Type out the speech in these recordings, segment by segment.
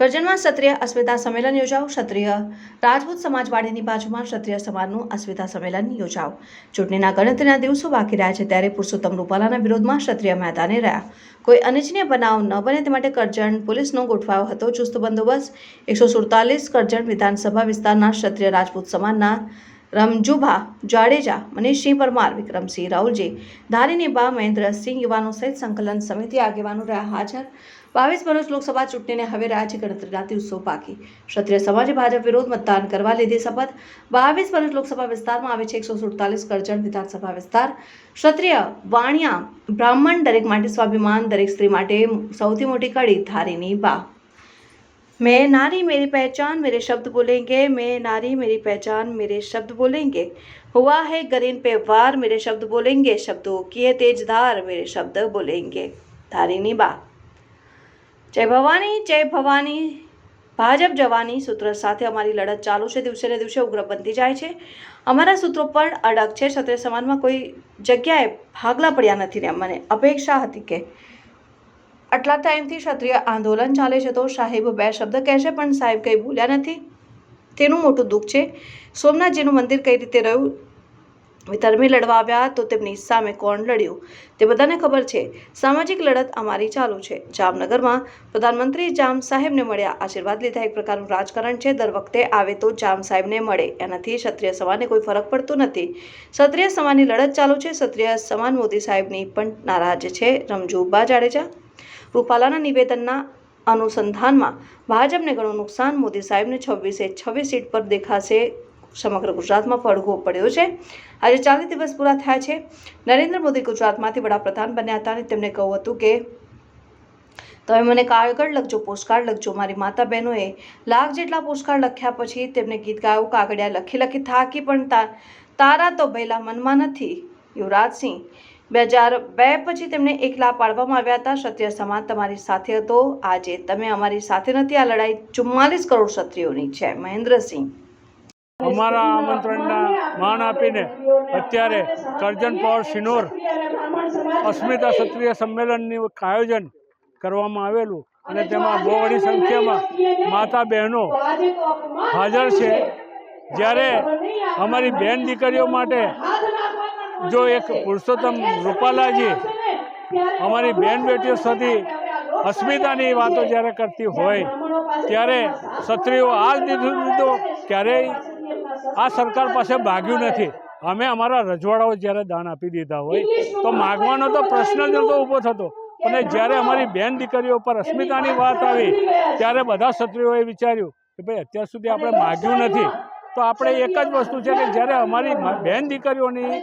કરજણમાં ક્ષત્રિય અસ્મિતા સંમેલન યોજાઓ. ક્ષત્રિય રાજપૂત સમાજવાડીની બાજુમાં ક્ષત્રિય સમાજનું અસ્મિતા સંમેલન યોજાવ ચૂંટણીના ગણતરીના દિવસો બાકી રહ્યા છે ત્યારે પુરુષોત્તમ રૂપાલાના વિરોધમાં ક્ષત્રિય મેદાને રહ્યા. કોઈ અનિચ્છનીય બનાવ ન બને તે માટે કરજણ પોલીસનો ગોઠવાયો હતો. ચુસ્ત બંદોબસ્ત એકસો સુડતાલીસ કરજણ વિધાનસભા વિસ્તારના ક્ષત્રિય રાજપૂત સમાજના રમજુભા જાડેજા, મનીષસિંહ પરમાર, વિક્રમસિંહ રાહુલજી ધારીની બા મહેન્દ્રસિંહ યુવાનો સહિત સંકલન સમિતિ આગેવાનો રહ્યા. હાજર બાવીસ ભરૂચ લોકસભા ચૂંટણીને હવે રહ્યા છે ગણતરીના દિવસો બાકી ક્ષત્રિય સમાજે ભાજપ વિરોધ મતદાન કરવા લીધી શપથ બાવીસ ભરૂચ લોકસભા વિસ્તારમાં આવે છે એકસો સુડતાલીસ કરજણ વિધાનસભા વિસ્તાર ક્ષત્રિય વાણિયા બ્રાહ્મણ દરેક માટે સ્વાભિમાન દરેક સ્ત્રી માટે સૌથી મોટી કડી ધારીની બા मैं नारी मेरी पहचान मेरे शब्द बोलेंगे मैं नारी मेरी पहचान मेरे शब्द बोलेंगे हुआ है गरीन पे वार मेरे शब्द बोलेंगे शब्दों किए तेज धार मेरे शब्द बोलेंगे धारिनी बा જય ભવાની જય ભવાની. ભાજપ જવાની સૂત્ર સાથે અમારી લડત ચાલુ છે. દિવસે ને દિવસે ઉગ્ર બનતી જાય છે. અમારા સૂત્રો પણ અડગ છે. ક્ષત્રિય સમાજમાં કોઈ જગ્યાએ ભાગલા પડ્યા નથી ને મને અપેક્ષા હતી કે આટલા ટાઈમથી ક્ષત્રિય આંદોલન ચાલે છે તો સાહેબ બે શબ્દ કહેશે, પણ સાહેબ કંઈ બોલ્યા નથી. તેનું મોટું દુઃખ છે. સોમનાથજીનું મંદિર કઈ રીતે રહ્યું? ધર્મી લડવા આવ્યા તો તેમની સામે કોણ લડ્યું? તે બધાને ખબર છે. સામાજિક લડત અમારી ચાલુ છે. જામનગરમાં પ્રધાનમંત્રી જામ સાહેબને મળ્યા. આશીર્વાદ લીધા. એક પ્રકારનું રાજકારણ છે. દર વખતે આવે તો જામ સાહેબને મળે. એનાથી ક્ષત્રિય સમાજને કોઈ ફરક પડતો નથી. ક્ષત્રિય સમાજની લડત ચાલુ છે. ક્ષત્રિય સમાજ મોદી સાહેબની પણ નારાજ છે. રમજુબા જાડેજા. રૂપાલાના નિવેદનના અનુસંધાનમાં ભાજપને ઘણું નુકસાન મોદી સાહેબને છવ્વીસે છવ્વીસ સીટ પર દેખાશે સમગ્ર ગુજરાતમાં પડઘો પડ્યો છે. આજે ચાલીસ દિવસ પૂરા થયા છે. નરેન્દ્ર મોદી ગુજરાતમાંથી વડાપ્રધાન બન્યા હતા અને તેમણે કહ્યું હતું કે, તમે મને કાગળ લખજો, પોસ્ટકાર્ડ લખજો. મારી માતા બહેનોએ લાખ જેટલા પોસ્ટકાર્ડ લખ્યા પછી તેમને ગીત ગાયું, કાગળિયા લખી લખી થાકી, પણ તારા તો ભયલા મનમાં નથી. યુવરાજસિંહ બે હજાર બે પછી તેમને એકલા પાડવામાં આવ્યા હતા. ક્ષત્રિય સમાજ તમારી સાથે હતો. આજે તમે અમારી સાથે નથી. આ લડાઈ ચુમ્માલીસ કરોડ ક્ષત્રિયોની છે. મહેન્દ્રસિંહ અમારા આમંત્રણના માન આપીને અત્યારે કરજણ પૌર શિનોર અસ્મિતા ક્ષત્રિય સંમેલનનું આયોજન કરવામાં આવેલું અને તેમાં બહુ ઘણી સંખ્યામાં માતા બહેનો હાજર છે. જ્યારે અમારી બેન દીકરીઓ માટે જો એક પુરુષોત્તમ રૂપાલાજી અમારી બેન બેટીઓ સુધી અસ્મિતાની વાતો જ્યારે કરતી હોય ત્યારે ક્ષત્રિયો હાલ દીધું દીધું ક્યારેય આ સરકાર પાસે ભાગ્યું નથી. અમે અમારા રજવાડાઓ જ્યારે દાન આપી દીધા હોય તો માગવાનો તો પ્રશ્ન જ નહોતો ઊભો થતો. અને જ્યારે અમારી બેન દીકરીઓ પર અસ્મિતાની વાત આવી ત્યારે બધા ક્ષત્રિયોએ વિચાર્યું કે ભાઈ અત્યાર સુધી આપણે માગ્યું નથી. તો આપણે એક જ વસ્તુ છે કે જ્યારે અમારી બેન દીકરીઓની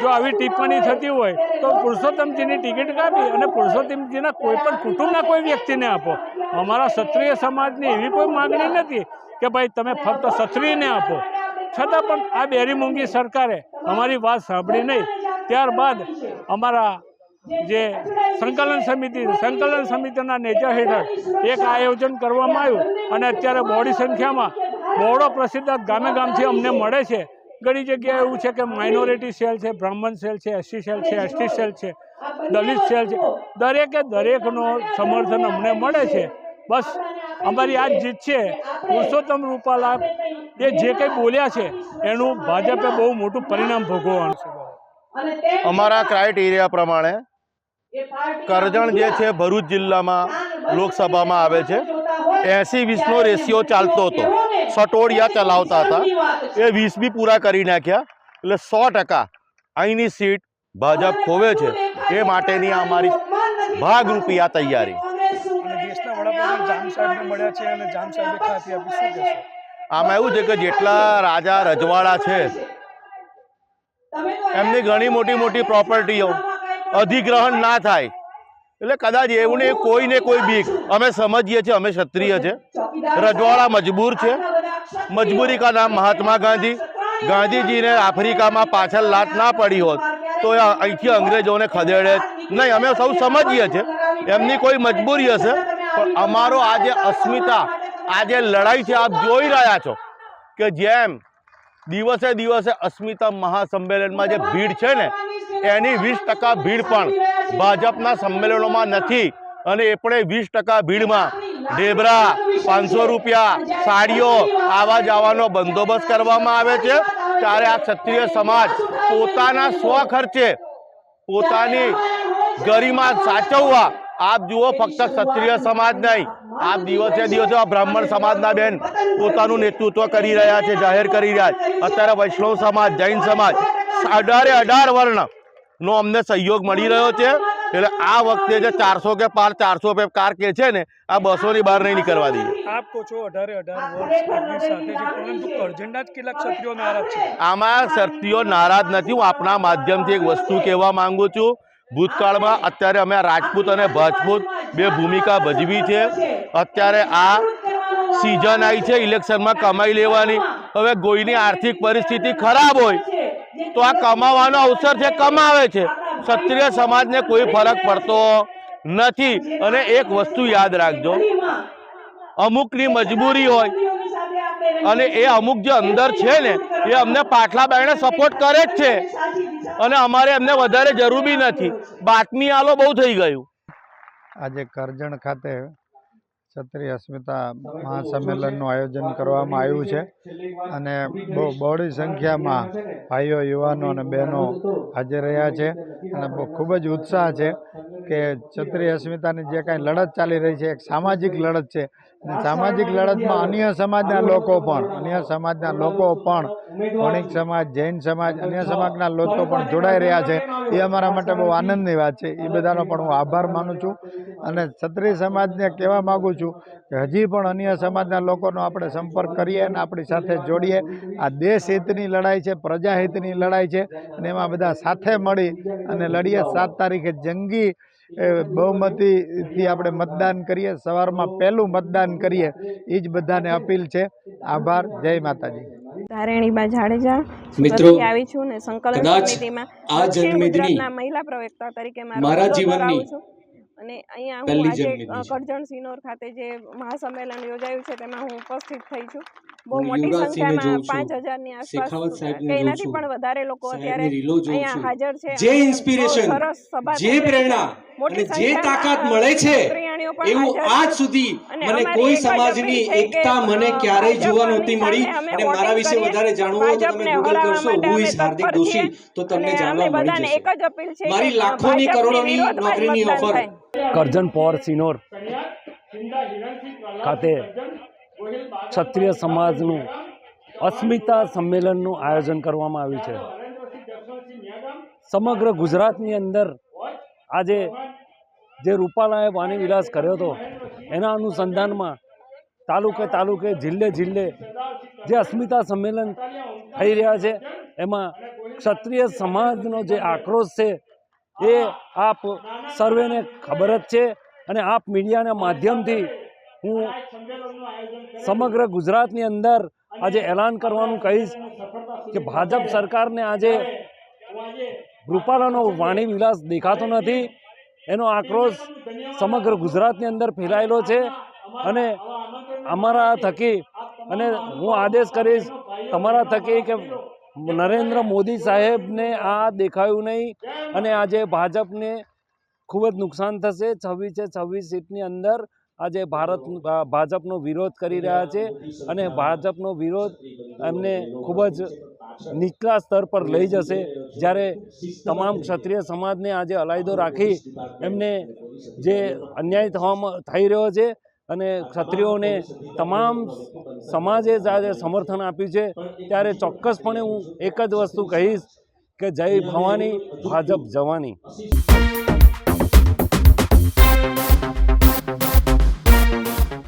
જો આવી ટિપ્પણી થતી હોય તો પુરુષોત્તમજીની ટિકિટ કાપી અને પુરુષોત્તમજીના કોઈ પણ કુટુંબના કોઈ વ્યક્તિને આપો. અમારા ક્ષત્રિય સમાજની એવી કોઈ માગણી નથી કે ભાઈ તમે ફક્ત ક્ષત્રિયને આપો. છતાં પણ આ બેરી મૂંગી સરકારે અમારી વાત સાંભળી નહીં. ત્યારબાદ અમારા જે સંકલન સમિતિ, સંકલન સમિતિના નેજા હેઠળ એક આયોજન કરવામાં આવ્યું અને અત્યારે બહોળી સંખ્યામાં બહોળો પ્રસિદ્ધ ગામે ગામથી અમને મળે છે. ઘણી જગ્યાએ એવું છે કે માઇનોરિટી સેલ છે, બ્રાહ્મણ સેલ છે, એસસી સેલ છે, એસટી સેલ છે, દલિત સેલ છે. દરેકે દરેકનો સમર્થન અમને મળે છે. બસ અમારી આ જીત છે. પુરુષોત્તમ રૂપાલા એ જે કંઈ બોલ્યા છે એનું ભાજપે બહુ મોટું પરિણામ ભોગવવાનું છે. અમારા ક્રાઇટેરિયા પ્રમાણે કરજણ જે છે ભરૂચ જિલ્લામાં લોકસભામાં આવે છે એસી વીસનો રેશિયો ચાલતો હતો. સટોડિયા ચલાવતા હતા. એ વીસ બી પૂરા કરી નાખ્યા એટલે સો ટકા અહીંની સીટ ભાજપ ખોવે છે. એ માટેની અમારી ભાગરૂપી આ તૈયારી. દેશના વડાપ્રધાન જામ સાહેબને મળ્યા છે અને જામ સાહેબે ખાતી આપી શું કહેશો? આમાં એવું છે કે જેટલા રાજા રજવાડા છે, એમની ઘણી મોટી મોટી પ્રોપર્ટીઓ અધિગ્રહણ ના થાય. એટલે કદાચ એવું ને કોઈને કોઈ બીક. અમે સમજીએ છીએ, અમે ક્ષત્રિય છે. રજવાડા મજબૂર છે. મજબૂરી કા નામ મહાત્મા ગાંધી. ગાંધીજીને આફ્રિકામાં પાછળ લાત ના પડી હોત, તો એ અહીંથી અંગ્રેજોને ખદેડે. નહીં, અમે સૌ સમજીએ છીએ. એમની કોઈ મજબૂરી હશે, પણ અમારો આ જે અસ્મિતા આ જે લડાઈ છે, આપ જોઈ રહ્યા છો કે જેમ દિવસે દિવસે અસ્મિતા મહાસંમેલનમાં જે ભીડ છે ને, એની વીસ ટકા ભીડ પણ ભાજપના સંમેલનોમાં નથી અને એ પણ વીસ ટકા ભીડમાં ઢેબરા, પાંચસો રૂપિયા, સાડીઓ, આવા જવાનો બંદોબસ્ત કરવામાં આવે છે. ત્યારે આ ક્ષત્રિય સમાજ પોતાના સ્વ ખર્ચે પોતાની ગરિમા સાચવવા આપ જુઓ ફક્ત ક્ષત્રિય સમાજ નહીં. આપ દિવસે દિવસે આ બ્રાહ્મણ સમાજના બેન પોતાનું નેતૃત્વ કરી રહ્યા છે જાહેર કરી રહ્યા છે. અત્યારે વૈષ્ણવ સમાજ જૈન સમાજ અઢારે અઢાર વર્ણ નો અમને સહયોગ મળી રહ્યો છે. એટલે આ વખતે જે ચારસો કે પાર ચારસો પે કાર કે છે ને આ બસો ની બહાર નહીં નીકળવા દઈએ. આપ કહો છો અઢારે અઢાર આમાં ક્ષત્રિયો નારાજ નથી. હું આપણા માધ્યમથી એક વસ્તુ કહેવા માંગુ છું. ભૂતકાળમાં અત્યારે અમે રાજપૂત અને ભજપૂત બે ભૂમિકા ભજવી છે. અત્યારે આ સિઝન આવી છે ઇલેક્શનમાં કમાઈ લેવાની. હવે કોઈની આર્થિક પરિસ્થિતિ ખરાબ હોય તો આ કમાવાનો અવસર છે કમાવે છે, ક્ષત્રિય સમાજને કોઈ ફરક પડતો નથી. અને એક વસ્તુ યાદ રાખજો, અમુકની મજબૂરી હોય અને એ અમુક જે અંદર છે ને, એ અમને પાટલા બાયણે સપોર્ટ કરે જ છે. અને અમારે એમને વધારે જરૂર બી નથી. બાતમી આલો બહુ થઈ ગયું. આજે કરજણ ખાતે ક્ષત્રિય અસ્મિતા મહાસંમેલનનું આયોજન કરવામાં આવ્યું છે. અને બહુ બહોળી સંખ્યામાં ભાઈઓ, યુવાનો અને બહેનો હાજર રહ્યા છે. અને બહુ ખૂબ જ ઉત્સાહ છે કે ક્ષત્રિય અસ્મિતાની જે કાંઈ લડત ચાલી રહી છે, એક સામાજિક લડત છે સામાજિક લડતમાં અન્ય સમાજના લોકો પણ અન્ય સમાજના લોકો પણ વણિક સમાજ જૈન સમાજ અન્ય સમાજના લોકો પણ જોડાઈ રહ્યા છે. એ અમારા માટે બહુ આનંદની વાત છે. એ બધાનો પણ હું આભાર માનું છું. અને ક્ષત્રિય સમાજને કહેવા માગું છું કે હજી પણ અન્ય સમાજના લોકોનો આપણે સંપર્ક કરીએ અને આપણી સાથે જોડીએ. આ દેશ હિતની લડાઈ છે પ્રજાહિતની લડાઈ છે અને એમાં બધા સાથે મળી અને લડીએ. સાત તારીખે જંગી બહુમતીથી આપણે મતદાન કરીએ સવારમાં પહેલું મતદાન કરીએ એ જ બધાને અપીલ છે આભાર જય માતાજી ધારેણીબા જાડેજા મિત્રો, આવી છું ને સંકલન સમિતિમાં આ જન્મદિની મહિલા પ્રવક્તા તરીકે મારા જીવનની છું. અને અહીંયા હું આજે. કરજણ સિનોર ખાતે જે મહાસંમેલન યોજાયું છે તેમાં હું ઉપસ્થિત થઈ છું બહુ મોટી સંખ્યામાં જોઉં છું. પાંચ આસપાસ શેખાવત સાહેબને કે જોઉં એનાથી પણ વધારે લોકો અત્યારે સાહેબની રીલો જોઉં અહીંયા હાજર છે જે ઇન્સ્પિરેશન, જે થઈ રહી છે. પ્રેરણા અને જે તાકાત મળે છે એવું આજ સુધી મને કોઈ સમાજની એકતા મને ક્યારેય જોવા નહોતી મળી અને મારા વિશે વધારે જાણવું હોય તો તમે ગૂગલ કરશો હુ ઇઝ હાર્દિક દોશી? તો તમને જાણવા મળી જશે. મારી લાખોની કરોડોની નોકરીની ઓફર. કરજણ પહોર સિનોર ખાતે ક્ષત્રિય સમાજનું અસ્મિતા સંમેલનનું આયોજન કરવામાં આવ્યું છે. સમગ્ર ગુજરાતની અંદર આજે જે રૂપાલાએ વાણી વિલાસ કર્યો હતો, એના અનુસંધાનમાં તાલુકે તાલુકે, જિલ્લે જિલ્લે જે અસ્મિતા સંમેલન થઈ રહ્યા છે, એમાં ક્ષત્રિય સમાજનો જે આક્રોશ છે, એ આપ સર્વેને ખબર જ છે અને આપ મીડિયાના માધ્યમથી હું સમગ્ર ગુજરાતની અંદર આજે એલાન કરવાનું કહીશ કે ભાજપ સરકારને આજે રૂપાલાનો વાણી વિલાસ દેખાતો નથી. એનો આક્રોશ સમગ્ર ગુજરાતની અંદર ફેલાયેલો છે અને અમારા થકી અને હું આદેશ કરીશ તમારા થકી કે નરેન્દ્ર મોદી સાહેબને આ દેખાયું નહીં અને આજે ભાજપને ખૂબ જ નુકસાન થશે છવ્વીસે છવ્વીસ સીટની અંદર આજે ભારત ભાજપનો વિરોધ કરી રહ્યા છે અને ભાજપનો વિરોધ એમને ખૂબ જ નીચલા સ્તર પર લઈ જશે. જ્યારે તમામ ક્ષત્રિય સમાજને આજે અલાયદો રાખી એમને જે અન્યાય થવામાં થઈ રહ્યો છે અને ક્ષત્રિયોને તમામ સમાજે જ આજે સમર્થન આપ્યું છે. ત્યારે ચોક્કસપણે હું એક જ વસ્તુ કહીશ કે જય ભવાની ભાજપ જવાની.